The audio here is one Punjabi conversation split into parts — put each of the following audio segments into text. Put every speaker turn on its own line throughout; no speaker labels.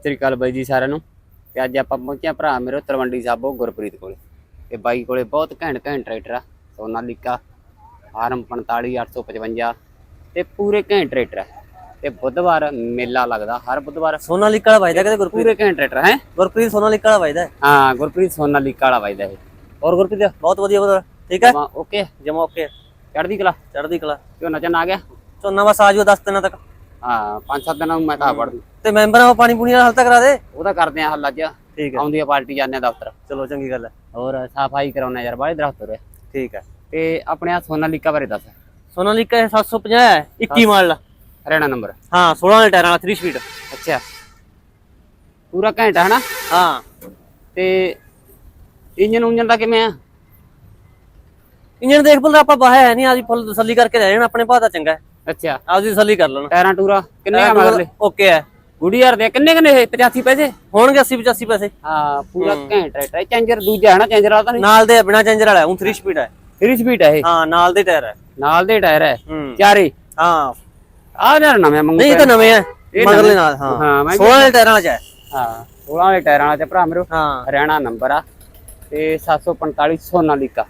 ਸਤਿ ਸ੍ਰੀ ਅਕਾਲ ਬਾਈ ਜੀ ਸਾਰਿਆਂ ਨੂੰ। ਤੇ ਅੱਜ ਆਪਾਂ ਪਹੁੰਚਿਆ ਭਰਾ ਮੇਰੇ ਤਲਵੰਡੀ ਸਾਬੋ ਗੁਰਪ੍ਰੀਤ ਕੋਲੇ। ਤੇ ਬਾਈ ਕੋਲੇ ਬਹੁਤ ਘੈਂਟ ਘੈਂਟ ਟਰੈਕਟਰ ਆ। ਸੋਨਾਲੀਕਾ ਆਰਮ 45855 ਤੇ ਪੂਰੇ ਘੈਂਟ ਟਰੈਕਟਰ ਆ। ਤੇ ਬੁੱਧਵਾਰ ਮੇਲਾ ਲੱਗਦਾ ਹਰ ਬੁੱਧਵਾਰ
ਸੋਨਾਲੀਕਾ ਵਾਲਾ ਵਜਦਾ ਕਿਤੇ ਗੁਰਪ੍ਰੀਤ?
ਪੂਰੇ ਘੈਂਟ ਟਰੈਕਟਰ ਹੈ?
ਗੁਰਪ੍ਰੀਤ ਸੋਨਾਲੀਕਾ ਵਾਲਾ ਵਜਦਾ ਹੈ।
ਹਾਂ ਗੁਰਪ੍ਰੀਤ ਸੋਨਾਲੀਕਾ ਵਾਲਾ ਵੱਜਦਾ ਇਹ। ਹੋਰ ਗੁਰਪ੍ਰੀਤ
ਬਹੁਤ ਵਧੀਆ ਬਦਲ ਠੀਕ ਹੈ?
ਓਕੇ
ਜਮਾ ਓਕੇ
ਚੜ੍ਹਦੀ ਕਲਾ?
ਚੜ੍ਹਦੀ ਕਲਾ।
ਕਿਉਂ ਨਚਨ ਆ ਗਿਆ?
ਝੋਨਾ ਬਸ ਆ ਜਾਓ 10 ਦਿਨਾਂ ਤੱਕ।
ਹਾਂ ਪੰਜ ਸੱਤ ਦਿਨਾਂ ਨੂੰ ਮੈਂ ਤਾਂ ਦੂੰ
ਤੇ ਮੈਂਬਰਾਂ ਨੂੰ ਪਾਣੀ ਪੂਣੀ ਵਾਲਾ ਹੱਲ ਤਾਂ ਕਰਾ ਦੇ।
ਉਹਦਾ ਕਰਦੇ ਆ ਹੱਲ ਅੱਜ।
ਠੀਕ ਹੈ।
ਆਉਂਦੀ ਆ ਪਾਰਟੀ ਜਾਂਦੇ ਆ ਦਫ਼ਤਰ।
ਚਲੋ ਚੰਗੀ ਗੱਲ ਹੈ।
ਹੋਰ ਸਫ਼ਾਈ ਕਰਾਉਣਾ ਯਾਰ ਬਾਹਲੇ ਦਰਖਤ ਹੋ ਰਿਹਾ
ਠੀਕ ਹੈ।
ਤੇ ਆਪਣੇ ਆ ਸੋਨਾਲੀਕਾ ਬਾਰੇ ਦੱਸ।
ਸੋਨਾਲੀਕਾ ਇਹ 750 ਹੈ 21 ਮਾਡਲ।
ਹਰਿਆਣਾ ਨੰਬਰ।
ਹਾਂ 16 ਵਾਲੇ ਟਾਇਰਾਂ ਵਾਲਾ 3 ਸਪੀਡ
ਅੱਛਾ। ਪੂਰਾ ਘੰਟਾ ਹਨਾ?
ਹਾਂ।
ਤੇ ਇੰਜਨ ਉਂਜਨ ਦਾ ਕਿਵੇਂ ਆ?
ਇੰਜਨ ਦੇਖ ਭੁੱਲ ਆਪਾਂ ਬਾਹਰ ਨਹੀਂ ਆਜੀ ਫੁੱਲ ਤਸੱਲੀ ਕਰਕੇ ਲੈ ਜਾਣਾ ਆਪਣੇ ਭਾਅ ਦਾ ਚੰਗਾ ਹੈ।
ਅੱਛਾ।
ਆਪਦੀ ਤਸੱਲੀ ਕਰ ਲੈਣਾ।
ਟਾਇਰਾਂ ਟੂਰਾ ਕਿੰਨੇ ਆ ਮਗਰਲੇ?
ਓਕੇ
ਗੁੱਡੀ ਯਾਰ ਦੇ ਕਿੰਨੇ ਕਿੰਨੇ ਇਹ? 85 ਪੈਸੇ?
ਹੋਣਗੇ 80 85 ਪੈਸੇ।
ਹਾਂ ਪੂਰਾ ਘੰਟਾ ਹੈ। ਚੇਂਜਰ ਦੂਜਾ ਹੈ ਨਾ ਚੇਂਜਰ ਵਾਲਾ ਤਾਂ ਨਹੀਂ?
ਨਾਲ ਦੇ ਬਿਨਾ ਚੇਂਜਰ ਵਾਲਾ ਉਹ 3 ਸਪੀਡ ਹੈ
3 ਸਪੀਡ ਹੈ ਇਹ?
ਹਾਂ ਨਾਲ ਦੇ ਟਾਇਰ ਹੈ
ਨਾਲ ਦੇ ਟਾਇਰ ਹੈ। ਚਾਰੇ?
ਹਾਂ।
ਆ ਯਾਰ ਨਵੇਂ ਮੰਗੂ
ਨਹੀਂ ਤਾਂ ਨਵੇਂ
ਇਹ
ਮਗਰਲੇ। ਨਾਲ ਹਾਂ।
ਹਾਂ, ਮੈਂ
16 ਵਾਲੇ ਟਾਇਰਾਂ ਵਾਲਾ ਚ ਹੈ
ਹਾਂ 16 ਵਾਲੇ ਟਾਇਰਾਂ ਵਾਲਾ ਤੇ ਭਰਾ ਮੇਰੋ।
ਹਾਂ।
ਹਰਿਆਣਾ ਨੰਬਰ ਆ। ਤੇ 745 ਸੋਨਾਲੀਕਾ।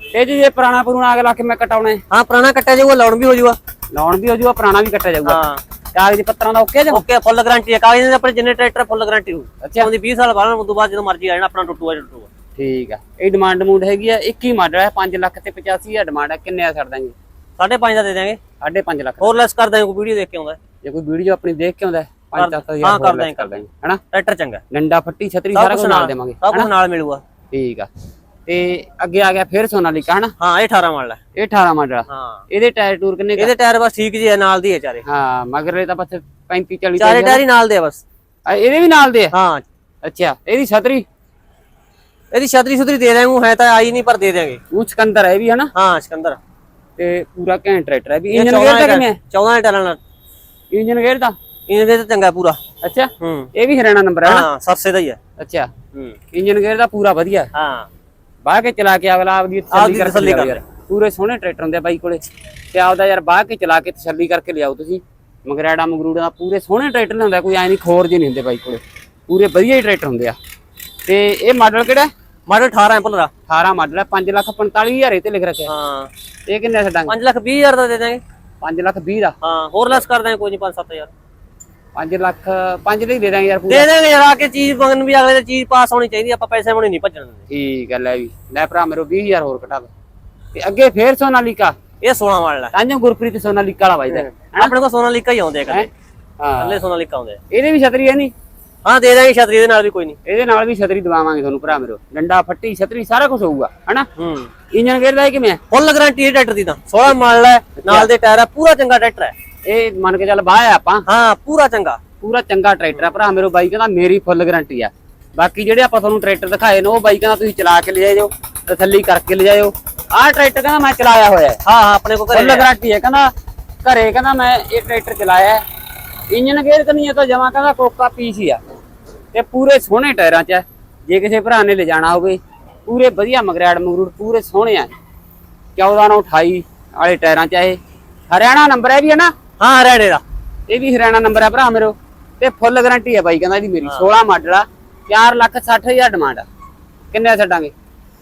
ਇਹ ਜੀ ਇਹ ਪੁਰਾਣਾ ਪੁਰਾਣਾ ਅਗਲਾ ਕਿਵੇਂ ਕਟਾਉਣਾ ਹੈ?
ਹਾਂ ਪੁਰਾਣਾ ਕੱਟਿਆ ਜਾਊਗਾ ਲਾਉਣ ਵੀ ਹੋ ਜਾਊਗਾ।
ਲਾਉਣ ਵੀ ਹੋ ਜੂਗਾ ਪੁਰਾਣਾ ਵੀ ਕੱਟਿਆ ਜਾਊਗਾ।
ਹਾਂ।
ਕਾਗਜ਼ ਪੱਤਰਾਂ ਦਾ ਓਕੇ ਜਮ
ਓਕੇ ਫੁੱਲ ਗਾਰੰਟੀ ਹੈ। ਕਾਗਜ਼ਾਂ ਦੇ ਆਪਣੇ ਜਿੰਨੇ ਟਰੈਕਟਰ ਫੁੱਲ ਗਾਰੰਟੀ ਹੋ
ਅੱਛਾ।
ਉਹਦੀ 20 ਸਾਲ ਬਾਅਦ ਉਸ ਤੋਂ ਬਾਅਦ ਜਦੋਂ ਮਰਜ਼ੀ ਆ ਜਾਣਾ ਆਪਣਾ ਟੁੱਟੂਗਾ ਟੁੱਟੂਗਾ
ਠੀਕ ਆ। ਇਹ ਡਿਮਾਂਡ ਮੂਡ ਹੈਗੀ ਆ 21 ਮਾਡਲ ਹੈ 5 ਲੱਖ ਤੇ 85 ਹਜ਼ਾਰ ਡਿਮਾਂਡ ਹੈ ਕਿੰਨੇ ਆ ਛੱਡ ਦਾਂਗੇ?
ਸਾਢੇ ਪੰਜ ਦਾ ਦੇ ਦਾਂਗੇ
5.5 ਲੱਖ।
ਹੋਰ ਲੈਸ ਕਰ ਦਾਂਗੇ ਕੋਈ ਵੀਡੀਓ ਦੇਖ ਕੇ ਆਉਂਦਾ।
ਜੇ ਕੋਈ ਵੀਡੀਓ ਆਪਣੀ ਦੇਖ ਕੇ ਆਉਂਦਾ ਹੈ 5
ਹਾਂ,
ਹਜ਼ਾਰ
ਕਰ ਦਾਂਗੇ,
ਕਰ ਦਾਂਗੇ ਹਨਾ?
ਟਰੈਕਟਰ ਚੰਗਾ।
ਡੰਡਾ ਫੱਟੀ ਛਤਰੀ ਸਾਰਾ
ਕੁਝ
ਨਾਲ ਦੇਵਾਂਗੇ।
ਸਭ ਕੁਝ ਨਾਲ ਮਿਲੂਗਾ।
ਠੀਕ ਆ। ਤੇ ਅੱਗੇ ਆ ਗਿਆ ਫਿਰ ਸੋਨਾਲੀਕਾ ਹਨਾ?
ਹਾਂ ਇਹ 18 ਮਾਡਲ ਹੈ।
ਇਹ 18 ਮਾਡਲ
ਹਾਂ।
ਇਹਦੇ ਟਾਇਰ ਟੂਰ ਕਿੰਨੇ?
ਇਹਦੇ ਟਾਇਰ ਬਸ ਠੀਕ ਜੀ ਹੈ ਨਾਲ ਦੀ ਹੈ ਚਾਰੇ।
ਹਾਂ ਮਗਰਲੇ ਤਾਂ ਬਸ 35 40
ਚਾਰੇ ਟਾਇਰ ਹੀ ਨਾਲ ਦੇ ਬਸ।
ਇਹਦੇ ਵੀ ਨਾਲ ਦੇ
ਹਾਂ।
ਅੱਛਾ ਇਹਦੀ ਛਤਰੀ?
ਇਹਦੀ ਛਤਰੀ ਛਤਰੀ ਦੇ ਦਾਂਗੇ ਹੈ ਤਾਂ ਆਈ ਨਹੀਂ ਪਰ ਦੇ ਦਾਂਗੇ
ਉਹ ਸਿਕੰਦਰ ਹੈ ਇਹ ਵੀ ਹਨਾ?
ਹਾਂ ਸਿਕੰਦਰ।
ਤੇ ਪੂਰਾ ਘੈਂਟ ਟਰੈਕਟਰ ਹੈ ਵੀ
ਇਹ
ਇੰਜਨ
14
ਗੇਅਰ ਦਾ ਕਿਵੇਂ ਹੈ
14 ਵਾਲੇ ਟਾਇਰਾਂ ਨਾਲ।
ਇੰਜਨ ਗੇਅਰ ਦਾ
ਇਹਦੇ ਤੇ ਚੰਗਾ ਪੂਰਾ।
ਅੱਛਾ
ਹੂੰ।
ਇਹ ਵੀ ਹਰਿਆਣਾ ਨੰਬਰ ਹੈ
ਹਾਂ ਸਰਸੇ ਦਾ ਹੀ ਹੈ
ਅੱਛਾ।
ਹੂੰ।
ਇੰਜਨ ਗੇਅਰ ਦਾ ਪੂਰਾ ਵਧੀਆ। ਹੈ। ਬਾਹ ਕੇ ਚਲਾ ਕੇ ਅਗਲਾ ਆਪਦੀ ਤਸੱਲੀ ਕਰਕੇ
ਤਸੱਲੀ ਕਰ
ਯਾਰ। ਪੂਰੇ ਸੋਹਣੇ ਟਰੈਕਟਰ ਹੁੰਦੇ ਆ ਬਾਈ ਕੋਲੇ। ਤੇ ਆਪਦਾ ਯਾਰ ਬਾਹ ਕੇ ਚਲਾ ਕੇ ਤਸੱਲੀ ਕਰਕੇ ਲਿਆਓ ਤੁਸੀਂ। ਮਗਰਾੜਾ ਮਗਰੂੜਾ ਦਾ ਪੂਰੇ ਸੋਹਣੇ ਟਰੈਕਟਰ ਹੁੰਦਾ ਕੋਈ ਐ ਨਹੀਂ ਖੋਰ ਜਿਹੇ ਨਹੀਂ ਹੁੰਦੇ ਬਾਈ ਕੋਲੇ। ਪੂਰੇ ਵਧੀਆ ਹੀ ਟਰੈਕਟਰ ਹੁੰਦੇ ਆ। ਤੇ ਇਹ ਮਾਡਲ ਕਿਹੜਾ?
ਮਾਡਲ 18 ਹੈ ਭੁੱਲਰਾ
18 ਮਾਡਲ ਹੈ 5 ਲੱਖ 45 ਹਜ਼ਾਰ ਇਹ ਤੇ ਲਿਖ ਰੱਖਿਆ।
ਹਾਂ।
ਇਹ ਕਿੰਨੇ ਛੱਡਾਂਗੇ?
5 ਲੱਖ 20 ਹਜ਼ਾਰ ਦਾ ਦੇ ਦਾਂਗੇ
5 ਲੱਖ 20 ਦਾ।
ਹਾਂ ਹੋਰ ਲੈਸ ਕਰ ਦਾਂਗੇ ਕੋਈ ਨਹੀਂ 5 7000
5 ਲੱਖ 5 ਦੇ ਹੀ ਦੇ ਦਾਂਗੇ ਯਾਰ ਪੂਰਾ।
ਦੇ ਦਾਂਗੇ ਯਾਰ ਆ ਕੇ ਚੀਜ਼ ਮੰਗਣ ਵੀ ਅਗਲੇ ਦੀ ਚੀਜ਼ ਪਾਸ ਹੋਣੀ ਚਾਹੀਦੀ ਆਪਾਂ ਪੈਸੇ ਮੁੜੇ ਨਹੀਂ ਭੱਜਣ ਦਿੰਦੇ।
ਠੀਕ ਹੈ ਲੈ ਵੀ। ਲੈ ਭਰਾ ਮੇਰੇ 20000 ਹੋਰ ਘਟਾ ਦੋ। ਤੇ ਅੱਗੇ ਫੇਰ ਸੋਨਾਲੀਕਾ।
ਇਹ 16 ਮਾਡਲ ਹੈ
ਤਾਂਜੋ ਗੁਰਪ੍ਰੀਤ ਸੋਨਾਲੀਕਾ ਵਾਲਾ ਵੱਜਦਾ।
ਆਪਣੇ ਕੋਲ ਸੋਨਾਲੀਕਾ ਹੀ ਆਉਂਦੇ ਆ ਕੱਲੇ
ਹਾਂ।
ਕੱਲੇ ਸੋਨਾਲੀਕਾ ਆਉਂਦੇ ਆ।
ਇਹਦੇ ਵੀ ਛਤਰੀ ਹੈ ਨਹੀਂ
ਹਾਂ ਦੇ ਦਾਂਗੇ ਛਤਰੀ ਦੇ ਨਾਲ ਵੀ ਕੋਈ ਨਹੀਂ।
ਇਹਦੇ ਨਾਲ ਵੀ ਛਤਰੀ ਦਵਾਵਾਂਗੇ ਤੁਹਾਨੂੰ ਭਰਾ ਮੇਰੇ। ਡੰਡਾ ਫੱਟੀ ਛਤਰੀ ਸਾਰਾ ਕੁਝ ਹੋਊਗਾ ਹਨਾ?
ਹੂੰ।
ਇੰਜਨ ਗੇਅਰ ਦਾ ਇਹ ਕਿਵੇਂ ਹੈ?
ਫੁੱਲ ਗਾਰੰਟੀ ਹੈ ਟਰੈਕਟਰ ਦੀ ਤਾਂ। 16 ਮਾਡਲ ਹੈ ਨਾਲ ਦੇ ਟਾਇਰ ਹੈ ਪੂਰਾ ਚੰਗਾ ਟਰੈਕਟਰ ਹੈ।
ਇਹ ਮੰਨ ਕੇ ਚੱਲ ਬਾਹ ਆ ਆਪਾਂ।
ਹਾਂ ਪੂਰਾ ਚੰਗਾ।
ਪੂਰਾ ਚੰਗਾ ਟਰੈਕਟਰ ਆ ਭਰਾ ਮੇਰੇ ਬਾਈ ਕਹਿੰਦਾ ਮੇਰੀ ਫੁੱਲ ਗਾਰੰਟੀ ਆ। ਬਾਕੀ ਜਿਹੜੇ ਆਪਾਂ ਤੁਹਾਨੂੰ ਟਰੈਕਟਰ ਦਿਖਾਏ ਨੇ ਉਹ ਬਾਈ ਕਹਿੰਦਾ ਤੁਸੀਂ ਚਲਾ ਕੇ ਲਿਜਾਇਓ ਤਸੱਲੀ ਕਰਕੇ ਲਿਜਾਇਓ। ਆਹ ਟਰੈਕਟਰ ਕਹਿੰਦਾ ਮੈਂ ਚਲਾਇਆ ਹੋਇਆ ਹੈ।
ਹਾਂ ਹਾਂ ਆਪਣੇ ਕੋਲ ਘਰੇ
ਫੁੱਲ ਗਾਰੰਟੀ ਹੈ। ਕਹਿੰਦਾ ਘਰੇ ਕਹਿੰਦਾ ਮੈਂ ਇਹ ਟਰੈਕਟਰ ਚਲਾਇਆ ਹੈ। ਇੰਜਨ ਗੇਅਰ ਇਹ ਤਾਂ ਜਮਾ ਕਹਿੰਦਾ ਕੋਕਾ ਪੀਸ ਹੀ ਆ। ਤੇ ਪੂਰੇ ਸੋਹਣੇ ਟਾਇਰਾਂ 'ਚ ਹੈ। ਜੇ ਕਿਸੇ ਭਰਾ ਨੇ ਲਿਜਾਣਾ ਹੋਵੇ ਪੂਰੇ ਵਧੀਆ ਮਗਰੈੜ ਮਗਰੂੜ ਪੂਰੇ ਸੋਹਣੇ ਆ। 14 ਨੂੰ 28 ਵਾਲੇ ਟਾਇਰਾਂ 'ਚ ਇਹ। ਹਰਿਆਣਾ ਨੰਬਰ ਹੈ ਵੀ ਹੈ ਨਾ?
ਹਾਂ ਰੈਡੇ ਦਾ।
ਇਹ ਵੀ ਹਰਿਆਣਾ ਨੰਬਰ ਹੈ ਭਰਾ ਮੇਰੋ। ਤੇ ਫੁੱਲ ਗਾਰੰਟੀ ਹੈ ਬਾਈ ਕਹਿੰਦਾ ਇਹਦੀ ਮੇਰੀ। 16 ਮਾਡਲ ਆ 4 ਲੱਖ 60 ਹਜ਼ਾਰ ਡਿਮਾਂਡ ਆ। ਕਿੰਨੇ ਛੱਡਾਂਗੇ?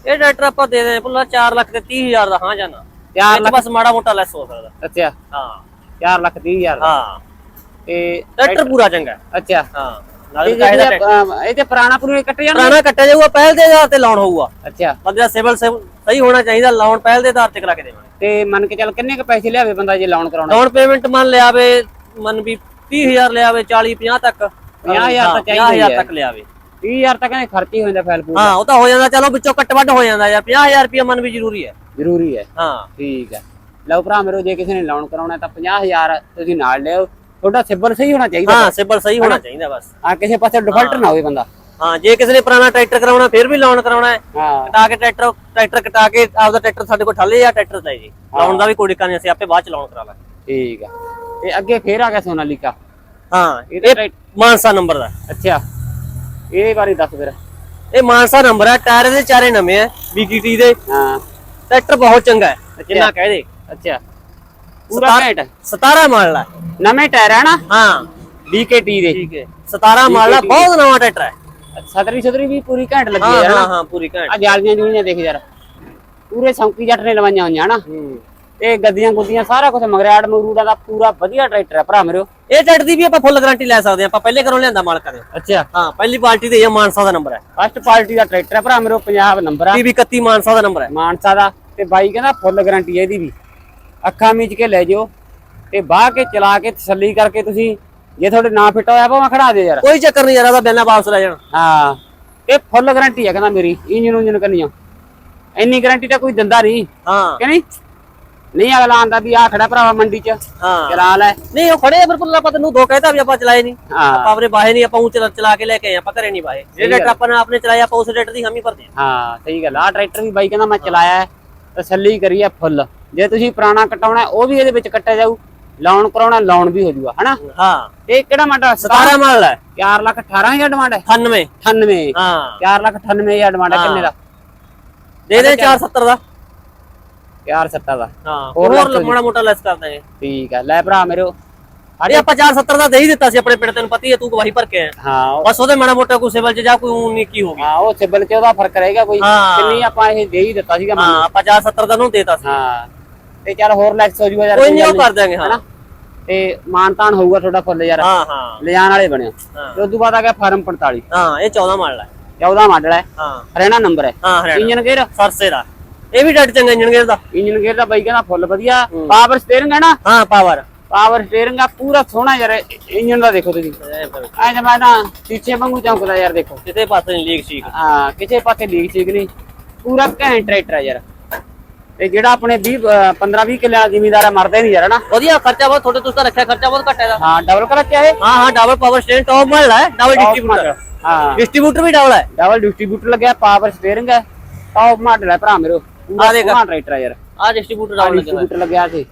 ਇਹ ਟਰੈਕਟਰ ਆਪਾਂ ਦੇ ਦੇ ਭੁੱਲਾ 4 ਲੱਖ ਤੇ 30 ਹਜ਼ਾਰ ਦਾ ਹਾਂ ਜਾਨਾ
4
ਇਹ 'ਚ ਬਸ ਮਾੜਾ ਮੋਟਾ ਲੈਸ ਹੋ ਸਕਦਾ।
ਅੱਛਾ।
ਹਾਂ।
4 ਲੱਖ 30 ਹਜ਼ਾਰ ਦਾ।
ਹਾਂ।
ਤੇ
ਟਰੈਕਟਰ ਪੂਰਾ ਚੰਗਾ।
ਅੱਛਾ।
ਹਾਂ।
ਇਹ ਤੇ ਪੁਰਾਣਾ ਪੁਰਾਣਾ ਕੱਟ ਜਾਣਾ
ਪੁਰਾਣਾ ਕੱਟਿਆ ਜਾਊਗਾ ਪਹਿਲ ਦੇ ਆਧਾਰ ਤੇ ਲਾਉਣ ਹੋਊਗਾ।
ਅੱਛਾ।
ਬੰਦਾ ਸਿਵਲ ਸਹੀ ਹੋਣਾ ਚਾਹੀਦਾ ਲਾਉਣ ਪਹਿਲ ਦੇ ਆਧਾਰ ਤੇ ਕਰਾ ਕੇ ਦੇਵਾਂਗੇ।
ਤੇ ਮੰਨ ਕੇ ਚੱਲ ਕਿੰਨੇ ਕ ਪੈਸੇ ਲਿਆਵੇ ਬੰਦਾ ਜੇ ਲੋਨ ਕਰਾਉਣਾ?
ਡਾਊਨ ਪੇਮੈਂਟ ਮੰਨ ਲਿਆਵੇ ਮੰਨ ਵੀ 30000 ਲਿਆਵੇ 40 50 ਤੱਕ।
50,000 ਤਾਂ ਚਾਹੀਦਾ ਹੀ
50,000
ਹੈ।
ਤੱਕ ਲਿਆਵੇ
30000 ਤਾਂ ਕਹਿੰਦੇ ਖਰਚ ਹੀ ਜਾਂਦਾ ਫੈਲ ਪੂਰਾ।
ਹਾਂ ਉਹ ਤਾਂ ਹੋ ਜਾਂਦਾ ਚਲੋ ਵਿੱਚੋਂ ਕੱਟ ਵੱਢ ਹੋ ਜਾਂਦਾ ਯਾਰ 50000 ਰੁਪਏ ਮਨ ਵੀ ਜ਼ਰੂਰੀ ਹੈ।
ਜ਼ਰੂਰੀ ਹੈ।
ਹਾਂ।
ਠੀਕ ਹੈ। ਲਓ ਭਰਾ ਮੇਰੋ ਜੇ ਕਿਸੇ ਨੇ ਲੋਨ ਕਰਾਉਣਾ ਤਾਂ 50000 ਤੁਸੀਂ ਨਾਲ ਲਿਓ ਤੁਹਾਡਾ ਸਿਬਲ ਸਹੀ ਹੋਣਾ ਚਾਹੀਦਾ।
ਹਾਂ ਸਿਬਲ ਸਹੀ ਹੋਣਾ ਚਾਹੀਦਾ ਬਸ।
ਆ ਕਿਸੇ ਪਾਸੇ ਡਿਫਾਲਟਰ ਨਾ ਹੋਵੇ ਬੰਦਾ।
ਹਾਂ ਜੇ ਕਿਸੇ ਨੇ ਪੁਰਾਣਾ ਟਰੈਕਟਰ ਕਰਾਉਣਾ ਫਿਰ ਵੀ ਲੋਨ ਕਰਾਉਣਾ ਹੈ।
ਹਾਂ।
ਕਟਾ ਕੇ ਟਰੈਕਟਰ ਟਰੈਕਟਰ ਕਟਾ ਕੇ ਆਪਦਾ ਟਰੈਕਟਰ ਸਾਡੇ ਕੋਲ ਠੱਲੇ ਜਾਂ ਟਰੈਕਟਰ ਲੈ ਜੀ। ਲਾਉਣ ਦਾ ਵੀ ਕੋਈ ਦਿੱਕਤ ਨਹੀਂ ਅਸੀਂ ਆਪੇ ਬਾਅਦ ਚ ਲਾਉਣ ਕਰਾ ਲਾਂਗੇ।
ਠੀਕ ਹੈ ਤੇ ਅੱਗੇ ਫੇਰ ਆ ਗਿਆ ਸੋਨਾਲੀਕਾ?
ਹਾਂ ਇਹ ਮਾਨਸਾ ਨੰਬਰ ਦਾ।
ਅੱਛਾ। ਇਹਦੇ ਬਾਰੇ ਦੱਸ ਫਿਰ।
ਇਹ ਮਾਨਸਾ ਨੰਬਰ ਹੈ ਟਾਇਰ ਦੇ ਚਾਰੇ ਨਵੇਂ ਆ BKT ਦੇ।
ਹਾਂ।
ਟਰੈਕਟਰ ਬਹੁਤ ਚੰਗਾ ਹੈ ਜਿੰਨਾ ਕਹਿ ਦੇ।
ਅੱਛਾ। ਪੂਰਾ ਘੈਂਟ।
17 ਮਾਡਲ ਹੈ
ਨਵੇਂ ਟਾਇਰ ਹੈ ਨਾ?
ਹਾਂ।
BKT ਦੇ।
ਠੀਕ ਹੈ। 17 ਮਾਡਲ ਆ ਬਹੁਤ ਨਵਾਂ ਟਰੈਕਟਰ ਹੈ।
ਸਤਰੀ ਸਤਰੀ ਵੀ ਪੂਰੀ ਘੈਂਟ ਲੱਗੀ
ਹਾਂ
ਯਾਰ
ਹਾਂ ਹਾਂ ਪੂਰੀ ਘੈਂਟ।
ਆ ਜਾਲੀਆਂ ਜੂਲੀਆਂ ਦੇਖ ਯਾਰ। ਪੂਰੇ ਸੌਂਕੀ ਜੱਟ ਨੇ ਲਵਾਈਆਂ ਹੋਈਆਂ ਹਨਾ?
ਹੂੰ।
ਤੇ ਗੱਦੀਆਂ ਗੁੱਦੀਆਂ ਸਾਰਾ ਕੁਝ ਮਗਰਾੜ ਮਗਰੂੜਾ ਦਾ ਪੂਰਾ ਵਧੀਆ ਟਰੈਕਟਰ ਹੈ ਭਰਾ ਮੇਰਿਓ
ਇਹ ਟਰੈਕਟਰ ਦੀ ਵੀ ਆਪਾਂ ਫੁੱਲ ਗਾਰੰਟੀ ਲੈ ਸਕਦੇ ਹਾਂ ਆਪਾਂ ਪਹਿਲੇ ਘਰੋਂ ਲਿਆਂਦਾ ਮਾਲਕਾਂ ਦੇ
ਅੱਛਾ।
ਹਾਂ ਪਹਿਲੀ ਪਾਰਟੀ ਦੇ ਇਹ ਮਾਨਸਾ ਦਾ ਨੰਬਰ ਹੈ
ਫਸਟ ਪਾਰਟੀ ਦਾ ਟਰੈਕਟਰ ਹੈ ਭਰਾ ਮੇਰਿਓ ਪੰਜਾਬ ਨੰਬਰ ਆ।
ਪੀਬੀ 31 ਮਾਨਸਾ ਦਾ ਨੰਬਰ ਹੈ
ਮਾਨਸਾ ਦਾ। ਤੇ ਬਾਈ ਕਹਿੰਦਾ ਫੁੱਲ ਗਾਰੰਟੀ ਹੈ ਇਹਦੀ ਵੀ। ਅੱਖਾਂ ਮੀਚ ਕੇ ਲੈ ਜਿਓ। ਤੇ ਬਾਹ ਕੇ ਚਲਾ ਕੇ ਤਸੱਲੀ ਕਰਕੇ ਤੁਸੀਂ ਜੇ ਤੁਹਾਡੇ ਨਾ ਫਿੱਟ ਹੋਇਆ ਭਾਵੇਂ ਖੜਾ ਦਿਓ ਯਾਰ।
ਕੋਈ ਚੱਕਰ ਨਹੀਂ ਯਾਰ ਇਹਦਾ ਬਿਆਨਾ ਵਾਪਸ ਲੈ ਜਾਣਾ।
ਹਾਂ। ਇਹ ਫੁੱਲ ਗਾਰੰਟੀ ਹੈ ਕਹਿੰਦਾ ਮੇਰੀ ਇੰਜਨ ਉਂਜਨ ਕਰਨੀਆਂ। ਇੰਨੀ ਗਾਰੰਟੀ ਤਾਂ ਕੋਈ ਦਿੰਦਾ ਨਹੀਂ।
ਹਾਂ।
ਕਿ ਨਹੀਂ? ਨਹੀਂ ਅਗਲਾ ਆਂਦਾ ਵੀ ਆ ਖੜਾ ਭਰਾਵਾ ਮੰਡੀ 'ਚ।
ਹਾਂ।
ਚਲਾ ਲੈ
ਨਹੀਂ ਉਹ ਖੜੇ ਆ ਬਿਲਕੁਲ ਆਪਾਂ ਤੈਨੂੰ ਦੋ ਕਹਿਤਾ ਵੀ ਆਪਾਂ ਚਲਾਏ ਨਹੀਂ।
ਹਾਂ।
ਆਪਾਂ ਆਪਣੇ ਬਾਹੇ ਨਹੀਂ ਆਪਾਂ ਉਹ ਚਲਾ ਕੇ ਲੈ ਕੇ ਆਏ ਆਪਾਂ ਘਰੇ ਨਹੀਂ ਬਾਹੇ ਜਿਹੜੇ ਆਪਾਂ ਨੇ ਆਪਣੇ ਚਲਾਏ ਆਪਾਂ ਉਸ ਟਰੈਕਟਰ ਦੀ ਹਮੀ ਭਰਦੇ ਹਾਂ।
ਹਾਂ ਸਹੀ ਗੱਲ ਆ। ਟਰੈਕਟਰ ਵੀ ਬਾਈ ਕਹਿੰਦਾ ਮੈਂ ਚਲਾਇਆ ਤਸੱਲੀ ਕਰੀ ਹੈ ਫੁੱਲ ਜੇ ਤੁਸੀਂ ਪੁਰਾਣਾ ਕਟਾਉਣਾ ਉਹ ਵੀ ਇਹਦੇ ਵਿੱਚ ਕੱਟਿਆ ਜਾਊ। ਲਾਉਣ ਕਰਾਉਣਾ ਲਾਉਣ ਵੀ ਹੋ ਜਾਊਗਾ ਹਨਾ?
ਹਾਂ।
ਇਹ ਕਿਹੜਾ ਮਾਡਲ
17 ਮਾਡਲ ਹੈ
4 ਲੱਖ 18000 ਡਿਮਾਂਡ ਹੈ
98
98
ਹਾਂ।
4 ਲੱਖ 98000 ਡਿਮਾਂਡ ਹੈ ਕਿੰਨੇ ਦਾ?
ਦੇ ਦੇ 470 ਦਾ।
470 ਦਾ।
ਹਾਂ।
ਹੋਰ
ਮਾੜਾ ਮੋਟਾ ਲੈਸ ਕਰ ਦਾਂਗੇ।
ਠੀਕ ਹੈ ਲੈ ਭਰਾ ਮੇਰੇ
ਅਰੇ ਆਪਾਂ 470 ਦਾ ਦੇ ਹੀ ਦਿੱਤਾ ਸੀ ਆਪਣੇ ਪਿੰਡ ਤੈਨੂੰ ਪਤਾ ਹੀ ਹੈ ਤੂੰ ਗਵਾਹੀ ਭਰ ਕੇ ਆਇਆ।
ਹਾਂ
ਬਸ ਉਹਦੇ ਮਾੜਾ ਮੋਟਾ ਕੋਈ ਸਿਵਲ ਚ ਜਾ ਕੋਈ ਊਂ ਨਿੱਕੀ ਹੋ ਗਈ।
ਹਾਂ ਉਹ ਸਿਬਲ ਚ ਉਹਦਾ ਫ਼ਰਕ ਰਹੇਗਾ ਕੋਈ। ਕਿੰਨੀ ਆਪਾਂ ਇਹ ਦੇ ਹੀ ਦਿੱਤਾ ਸੀਗਾ
ਹਾਂ ਆਪਾਂ 470 ਦਾ ਨੂੰ ਦੇਤਾ ਸੀ।
ਹਾਂ। ਤੇ ਚੱਲ ਹੋਰ ਲੈਕਸ ਹੋ ਜੂਗਾ ਯਾਰ
ਕੋਈ ਨਹੀਂ ਉਹ ਕਰ ਦਾਂਗੇ ਹਾਂ?
ਤੇ ਮਾਨਤਾਨ ਹੋਊਗਾ ਤੁਹਾਡਾ ਫੁੱਲ ਯਾਰ।
ਹਾਂ ਹਾਂ।
ਲਿਜਾਣ ਵਾਲੇ ਬਣਿਓ। ਤੇ ਉਸ ਤੋਂ ਬਾਅਦ ਆ ਗਿਆ ਫਾਰਮ 45
ਹਾਂ ਇਹ 14 ਮਾਡਲ ਹੈ
14 ਮਾਡਲ ਹੈ
ਹਾਂ।
ਹਰਿਆਣਾ ਨੰਬਰ ਹੈ
ਹਾਂ ਹਰਿਆਣਾ।
ਇੰਜਨ ਗੇਅਰ
ਸਰਸੇ ਦਾ। ਇਹ ਵੀ ਡੱਟ ਚੰਗਾ ਇੰਜਨ ਗੇਅਰ ਦਾ।
ਇੰਜਨ ਗੇਅਰ ਦਾ ਬਾਈ ਕਹਿੰਦਾ ਫੁੱਲ ਵਧੀਆ। ਪਾਵਰ ਸਟੀਅਰਿੰਗ ਹੈ ਨਾ?
ਹਾਂ ਪਾਵਰ
ਪਾਵਰ ਸਟੀਅਰਿੰਗ ਆ ਪੂਰਾ ਸੋਹਣਾ ਯਾਰ ਇੰਜਨ ਦਾ ਦੇਖੋ ਤੁਸੀਂ। ਐ ਜਮਾ ਨਾ ਸ਼ੀਸ਼ੇ ਵਾਂਗੂ ਚਮਕਦਾ ਯਾਰ ਦੇਖੋ।
ਕਿਤੇ ਪਾਸੇ ਨਹੀਂ ਲੀਕ ਸੀਕ।
ਹਾਂ ਕਿਸੇ ਪਾਸੇ ਲੀਕ ਠੀਕ ਨਹੀਂ ਪੂਰਾ ਘੈਂਟ ਟਰੈਕਟਰ ਹੈ ਯਾਰ। ਤੇ ਜਿਹੜਾ ਆਪਣੇ 20 15 20 ਕਿੱਲੇ ਵਾਲਾ ਜ਼ਿਮੀਦਾਰ ਹੈ ਮਰਦੇ ਨਹੀਂ ਯਾਰ ਹਨਾ?
ਵਧੀਆ ਖਰਚਾ ਬਹੁਤ ਤੁਹਾਡੇ ਤੁਸੀਂ ਤਾਂ ਰੱਖਿਆ ਖਰਚਾ ਬਹੁਤ ਘੱਟ ਹੈਗਾ
ਹਾਂ ਡਬਲ ਕਲਚ ਹੈ
ਹਾਂ ਹਾਂ double power station top model ਹੈ ਡਬਲ ਡਿਸਟ੍ਰੀਬਿਊਟਰ
ਹਾਂ।
ਡਿਸਟ੍ਰੀਬਿਊਟਰ ਵੀ ਡਬਲ ਹੈ।
ਡਬਲ ਡਿਸਟ੍ਰੀਬਿਊਟਰ ਲੱਗਿਆ ਪਾਵਰ ਸਟੀਅਰਿੰਗ ਹੈ ਟੌਪ ਮਾਡਲ ਹੈ ਭਰਾ ਮੇਰੋ ਪੂਰਾ
ਦੇਖ।
ਸੋਹਣਾ ਟਰੈਕਟਰ ਹੈ ਯਾਰ।
ਆ ਡਿਸਟ੍ਰੀਬਿਊਟਰ ਡਬਲ ਲੱਗਿਆ।
ਡਿਸਟ੍ਰੀਬਿਊਟਰ ਲੱਗਿਆ ਸੀ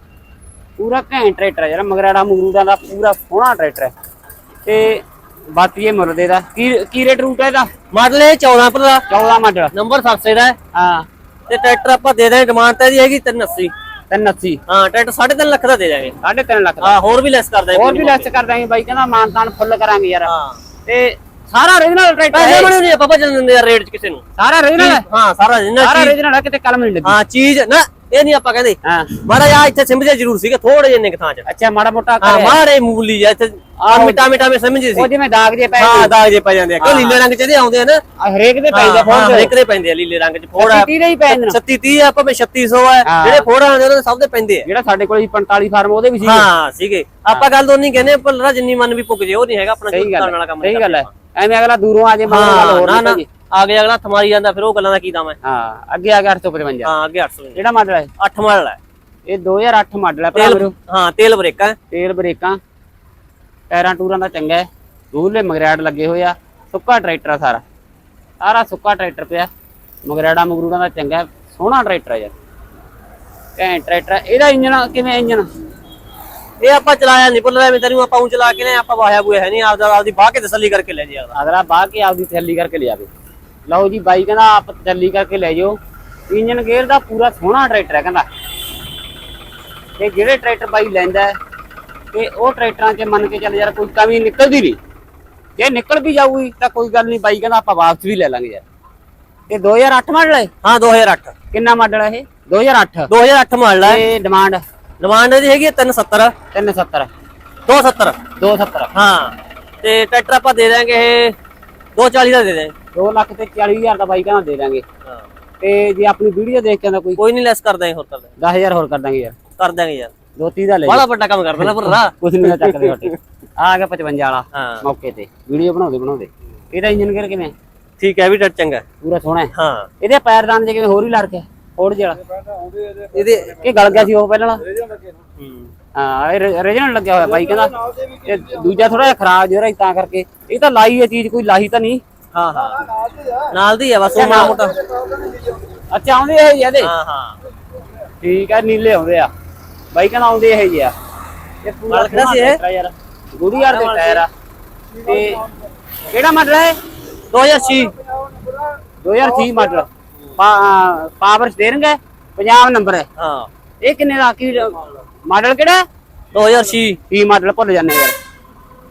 ਪੂਰਾ ਘੈਂਟ ਟਰੈਕਟਰ ਹੈ ਯਾਰ ਮਗਰਾੜਾ ਮਗਰੂਦਾ ਦਾ ਪੂਰਾ ਸੋਹਣਾ ਟਰੈਕਟਰ ਹੈ। ਤੇ ਬਾਕੀ ਇਹ ਮੁੱਲ ਦੇ ਦਾ ਕੀ ਕੀ ਰੇਟ ਰੂਟ ਹੈ ਇਹਦਾ?
ਮਾਡਲ ਇਹ 14 ਪਰ ਦਾ।
14 ਮਾਡਲ
ਨੰਬਰ ਸਰਸੇ ਦਾ ਹੈ।
ਹਾਂ।
ਤੇ ਟਰੈਕਟਰ ਆਪਾਂ ਦੇ ਦਾਂਗੇ ਡਿਮਾਂਡ ਤਾਂ ਇਹਦੀ ਹੈਗੀ 380
380
ਹਾਂ ਟਰੈਕਟਰ 3.5 ਲੱਖ ਦਾ ਦੇ ਦਾਂਗੇ।
3.5 ਲੱਖ ਦਾ
ਹਾਂ ਹੋਰ ਵੀ ਲੈਸ ਕਰ ਦਾਂਗੇ
ਹੋਰ ਵੀ ਲੈਸ ਕਰ ਦਾਂਗੇ ਬਾਈ ਕਹਿੰਦਾ ਮਾਨਤਾਨ ਫੁੱਲ ਕਰਾਂਗੇ ਯਾਰ। ਤੇ ਸਾਰਾ ਓਰੀਜਨਲ ਟਰੈਕਟਰ
ਪੈਸੇ ਬਣੇ ਨਹੀਂ ਆਪਾਂ ਭਜਨ ਦਿੰਦੇ ਰੇਟ ਚ ਕਿਸੇ ਨੂੰ।
ਸਾਰਾ ਓਰੀਜਨਲ ਹੈ?
ਸਾਰਾ ਜਿੰਨਾ
ਸਾਰਾ ਹੈ ਕਿਤੇ ਕਲਮ ਨਹੀਂ ਲੱਗੀ।
ਹਾਂ ਚੀਜ਼ ਨਾ ਇਹ ਨਹੀਂ ਆਪਾਂ ਕਹਿੰਦੇ।
ਹਾਂ।
ਮਾੜਾ ਜਿਹਾ ਇੱਥੇ ਜਿਹਾ ਜ਼ਰੂਰ ਸੀਗਾ ਥੋੜੇ ਜਿਹੇ ਨਿਕ ਥਾਂ ਚ।
ਅੱਛਾ ਮਾੜਾ ਮੋਟਾ
ਹਾਂ ਮਾੜੇ ਮੂਲੀ ਜਿਹਾ ਇੱਥੇ ਆ ਮਿਟਾ ਮਿਟਾ ਮੇ ਸਮਝ ਸੀ।
ਉਹ ਜਿਵੇਂ ਦਾਗ ਜੇ ਪੈ
ਹਾਂ ਦਾਗ ਜੇ ਪੈ ਜਾਂਦੇ ਆ। ਕਿਉਂ ਲੀਲੇ ਰੰਗ ਚ ਇਹਦੇ ਆਉਂਦੇ ਆ ਨਾ?
ਆ ਹਰੇਕ ਦੇ ਪੈ ਜਾ
ਹਾਂ
ਫੋਨ
ਹਰੇਕ ਦੇ ਪੈਂਦੇ ਆ ਲੀਲੇ ਰੰਗ ਚ। ਫੋੜਾ
30 ਦੇ ਹੀ ਪੈ ਜਾਂਦੇ ਨੇ
36 30 ਆ ਆਪਾਂ 3600 ਆ। ਜਿਹੜੇ ਫੋੜਾ ਆਉਂਦੇ ਉਹਨਾਂ ਦੇ ਸਭ ਦੇ ਪੈਂਦੇ ਆ।
ਜਿਹੜਾ ਸਾਡੇ ਕੋਲ ਸੀ 45 ਫਾਰਮ ਉਹਦੇ ਵੀ ਸੀ
ਹਾਂ ਸੀਗੇ। ਆਪਾਂ ਗੱਲ ਉਹ ਨਹੀਂ ਕਹਿੰਦੇ ਪਰ ਜਿੰਨੀ ਮਨ ਵੀ ਪੁੱਗ ਜੇ ਉਹ ਨਹੀਂ ਹੈਗਾ ਆਪਣਾ ਕਰਨ ਵਾਲਾ ਕੰਮ
ਸਹੀ
ਨਹੀਂ
ਗੱਲ ਹੈ। ਐਵੇਂ ਅਗਲਾ ਦੂਰੋਂ ਆ ਜੇ ਗੱਲ
ਹਾਂ
ਹੋਰ
ਨਾ ਨਾ। ਆ ਗਿਆ ਅਗਲਾ ਥਮਾਰੀ ਜਾਂਦਾ ਫਿਰ ਉਹ ਗੱਲਾਂ ਦਾ ਕੀ ਦਾਮ ਹੈ?
ਹਾਂ ਅੱਗੇ ਆ ਗਿਆ 855
ਹਾਂ ਅੱਗੇ 800
ਕਿਹੜਾ ਮਾਡਲ ਹੈ?
8 ਮਾਡਲ ਹੈ।
ਇਹ 2008 ਮਾਡਲ ਹੈ ਭਰਾ ਮੇਰੋ
ਹਾਂ ਤੇਲ ਬ੍ਰੇਕਾਂ।
ਤੇਲ ਬ੍ਰੇਕਾਂ। ਟਾਇਰਾਂ ਟੂਰਾਂ ਦਾ ਚੰਗਾ ਹੈ। ਦੂਰਲੇ ਮਗਰੈਡ ਲੱਗੇ ਹੋਏ ਆ। ਸੁੱਕਾ ਟਰੈਕਟਰ ਆ ਸਾਰਾ। ਸਾਰਾ ਸੁੱਕਾ ਟਰੈਕਟਰ ਪਿਆ। ਮਗਰੈਡਾ ਮਗਰੂੜਾਂ ਦਾ ਚੰਗਾ ਸੋਹਣਾ ਟਰੈਕਟਰ ਆ ਯਾਰ। ਘੈਂਟ ਟਰੈਕਟਰ। ਇਹਦਾ ਇੰਜਨ ਕਿਵੇਂ ਇੰਜਨ
ਇਹ ਆਪਾਂ ਚਲਾਇਆ ਨਹੀਂ ਭੁੱਲ ਰਿਹਾ ਤੈਨੂੰ ਆਪਾਂ ਉਂ ਚਲਾ ਕੇ ਲੈ ਆਪਾਂ ਵਾਹਿਆ ਬੁਆ ਹੈ ਨਹੀਂ ਆਪਦਾ ਆਪਦੀ ਬਾਹ ਕੇ ਤਸੱਲੀ ਕਰਕੇ ਲੈ ਜੀ
ਅਗਲਾ ਬਾਹ ਕੇ ਆਪਦੀ ਥੈਲੀ ਕਰਕੇ ਲਿਆਵੇ। ਲਓ ਜੀ ਬਾਈ ਕਹਿੰਦਾ ਆਪ ਥੈਲੀ ਕਰਕੇ ਲੈ ਜਾਓ। ਇੰਜਨ ਗੇਅਰ ਦਾ ਪੂਰਾ ਸੋਹਣਾ ਟਰੈਕਟਰ ਹੈ ਕਹਿੰਦਾ। ਤੇ ਜਿਹੜੇ ਟਰੈਕਟਰ ਬਾਈ ਲੈਂਦਾ ਤੇ ਉਹ ਟਰੈਕਟਰਾਂ 'ਚ ਮੰਨ ਕੇ ਚੱਲ ਯਾਰ ਕੋਈ ਕਮੀ ਨਿਕਲਦੀ ਨਹੀਂ। ਜੇ ਨਿਕਲ ਵੀ ਜਾਊਗੀ ਤਾਂ ਕੋਈ ਗੱਲ ਨਹੀਂ ਬਾਈ ਕਹਿੰਦਾ ਆਪਾਂ ਵਾਪਸ ਵੀ ਲੈ ਲਾਂਗੇ ਯਾਰ। ਇਹ 2008 ਮਾਡਲ ਹੈ?
ਹਾਂ 2008
ਕਿੰਨਾ ਮਾਡਲ ਹੈ ਇਹ? 2008
2008 ਮਾਡਲ ਹੈ।
ਤੇ ਡਿਮਾਂਡ
ਡਿਮਾਂਡ ਇਹਦੀ ਹੈਗੀ ਹੈ 370
370
270
270
ਹਾਂ ਤੇ ਟਰੈਕਟਰ ਆਪਾਂ ਦੇ ਦਾਂਗੇ ਇਹ 240 ਦਾ ਦੇ ਦਾਂਗੇ
2 ਲੱਖ ਤੇ 40000 ਦਾ ਬਾਈ ਕਹਿੰਦਾ ਦੇ ਦਾਂਗੇ
ਹਾਂ।
ਤੇ ਜੇ ਆਪਣੀ ਵੀਡੀਓ ਦੇਖ ਕੇ ਆਂਦਾ ਕੋਈ?
ਕੋਈ ਨਹੀਂ ਲੈਸ ਕਰ ਦਾਂਗੇ ਹੋਰ ਕਰ ਦਾਂਗੇ
10000 ਹੋਰ ਕਰ ਦਾਂਗੇ ਯਾਰ।
ਕਰ ਦਾਂਗੇ ਯਾਰ।
ਦੋ ਦਾ ਲੈ
ਬੜਾ ਵੱਡਾ ਕੰਮ ਕਰ ਦੇਣਾ ਭਰਾ।
ਕੁਛ ਨਹੀਂ ਚੱਕਦੇ ਹੋਟੇ ਆ ਗਿਆ 55 ਵਾਲਾ
ਹਾਂ।
ਮੌਕੇ ਤੇ। ਵੀਡੀਓ ਬਣਾਉਂਦੇ ਬਣਾਉਂਦੇ। ਇਹਦਾ ਇੰਜਨ ਗੇਅਰ ਕਿਵੇਂ?
ਠੀਕ ਹੈ ਵੀ ਡਰ ਚੰਗਾ।
ਪੂਰਾ ਸੋਹਣਾ ਹੈ।
ਹਾਂ।
ਇਹਦੇ ਪੈਰਦਾਨ ਜੇ ਕਿਵੇਂ ਹੋਰ ਹੀ ਲੜ ਗਿਆ ਫੋੜ ਜਿਹੜਾ?
ਇਹਦੇ
ਇਹ ਗਲ ਗਿਆ ਸੀ ਉਹ ਪਹਿਲਾਂ ਵਾਲਾ?
ਹੂੰ।
ਹਾਂ ਇਹ ਰੀਜਨਲ ਲੱਗਿਆ ਹੋਇਆ ਬਾਈ ਕਹਿੰਦਾ ਤੇ ਦੂਜਾ ਥੋੜਾ ਜਿਹਾ ਖਰਾਬ ਜਿਹਾ ਰਹੀ ਤਾਂ ਕਰਕੇ। ਇਹ ਤਾਂ ਲਾਈ ਹੈ ਚੀਜ਼ ਕੋਈ ਲਾਹੀ ਤਾਂ ਨਹੀਂ?
ਹਾਂ ਹਾਂ। ਨਾਲ ਦੀ ਹੈ ਬਸ ਉਹ ਮਾੜਾ ਮੋਟਾ।
ਅੱਛਾ ਆਉਂਦੇ ਇਹ ਜਿਹੇ ਇਹਦੇ?
ਹਾਂ ਹਾਂ।
ਠੀਕ ਹੈ ਨੀਲੇ ਆਉਂਦੇ ਆ। ਬਾਈ ਕਹਿੰਦਾ ਆਉਂਦੇ ਇਹ ਜਿਹੇ ਆ। ਇਹ ਪੂਰਾ
ਕਿਹੜਾ ਸੀ ਇਹ?
ਗੁੜੀ ਯਾਰ। ਦੇ ਟਾਇਰ ਆ ਤੇ ਕਿਹੜਾ ਮਾਡਲ ਹੈ?
2006
2006 ਮਾਡਲ। ਪਾਵਰ ਸਟੀਅਰਿੰਗ ਹੈ? ਪੰਜਾਬ ਨੰਬਰ ਹੈ।
ਹਾਂ।
ਇਹ ਕਿੰਨੇ ਦਾ? ਕੀ ਮਾਡਲ ਕਿਹੜਾ? ਹੈ
2006
ਕੀ ਮਾਡਲ ਭੁੱਲ ਜਾਂਦੇ ਯਾਰ।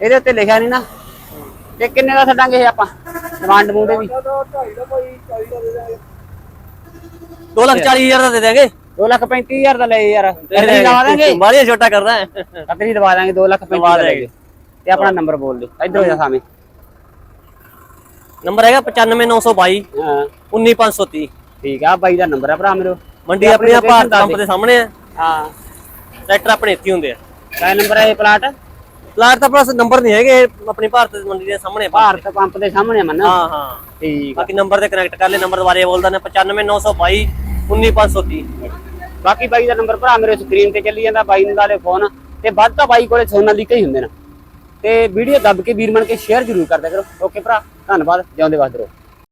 ਇਹਦੇ ਉੱਤੇ ਲਿਖਿਆ ਨਹੀਂ ਨਾ। ਤੇ ਕਿੰਨੇ ਦਾ ਛੱਡਾਂਗੇ ਇਹ ਆਪਾਂ? ਡਿਮਾਂਡ ਮੂੰਡੇ ਦੀ
2 ਲੱਖ 40 ਹਜ਼ਾਰ ਦਾ ਦੇ ਦੇਂਗੇ
2 ਲੱਖ 35000 ਦਾ ਲੈ ਯਾਰ। ਕਤਰੀ ਦਵਾ ਦਾਂਗੇ।
ਬਾਰੀਆ ਛੋਟਾ ਕਰਦਾ ਹੈ।
ਕਤਰੀ ਦਵਾ ਦਾਂਗੇ 2 ਲੱਖ 35 ਦਾ ਤੇ ਆਪਣਾ ਨੰਬਰ ਬੋਲ ਦੇ। ਇਧਰ ਹੋ ਜਾ ਸਾਵੇਂ
ਨੰਬਰ ਹੈਗਾ 95922
ਹਾਂ।
19530
ਠੀਕ ਆ ਬਾਈ ਦਾ ਨੰਬਰ ਆ ਭਰਾ ਮੇਰੇ।
ਮੰਡੀ ਆਪਣੀ ਆ ਭਾਰਤ ਪੰਪ ਦੇ ਸਾਹਮਣੇ ਆ।
ਹਾਂ।
ਟਰੈਕਟਰ ਆਪਣੇ ਇੱਥੇ ਹੀ ਹੁੰਦੇ ਆ।
ਕਾ ਨੰਬਰ ਹੈ ਇਹ ਪਲਾਟ।
ਪਲਾਟ ਤਾਂ ਪਲੱਸ ਨੰਬਰ ਨਹੀਂ ਹੈਗੇ ਇਹ ਆਪਣੀ ਭਾਰਤ ਦੀ ਮੰਡੀ ਦੇ ਸਾਹਮਣੇ ਆ।
ਭਾਰਤ ਪੰਪ ਦੇ ਸਾਹਮਣੇ ਮੰਨ।
ਹਾਂ ਹਾਂ।
ਠੀਕ ਆ।
ਬਾਕੀ ਨੰਬਰ ਤੇ ਕਨੈਕਟ ਕਰ ਲੈ ਨੰਬਰ ਦੁਬਾਰੇ ਬੋਲਦਾ ਨੇ 95922 19530
ਬਾਕੀ ਬਾਈ ਦਾ ਨੰਬਰ ਭਰਾ ਮੇਰੇ ਸਕਰੀਨ ਤੇ ਚੱਲੀ ਜਾਂਦਾ ਬਾਈ ਨੂੰ ਨਾਲੇ ਫੋਨ ਤੇ ਵੱਧ ਤਾਂ ਬਾਈ ਕੋਲੇ ਸੋਨਾ ਦੀ ਕਈ ਹੁੰਦੇ ਨੇ। ਤੇ ਵੀਡੀਓ ਦੱਬ ਕੇ ਵੀਰ ਬਣ ਕੇ ਸ਼ੇਅਰ ਜ਼ਰੂਰ ਕਰਦਿਆ ਕਰੋ। ਓਕੇ ਭਰਾ ਧੰਨਵਾਦ ਜਿਉਂਦੇ ਵਾਸਤੇ ਰਹੋ।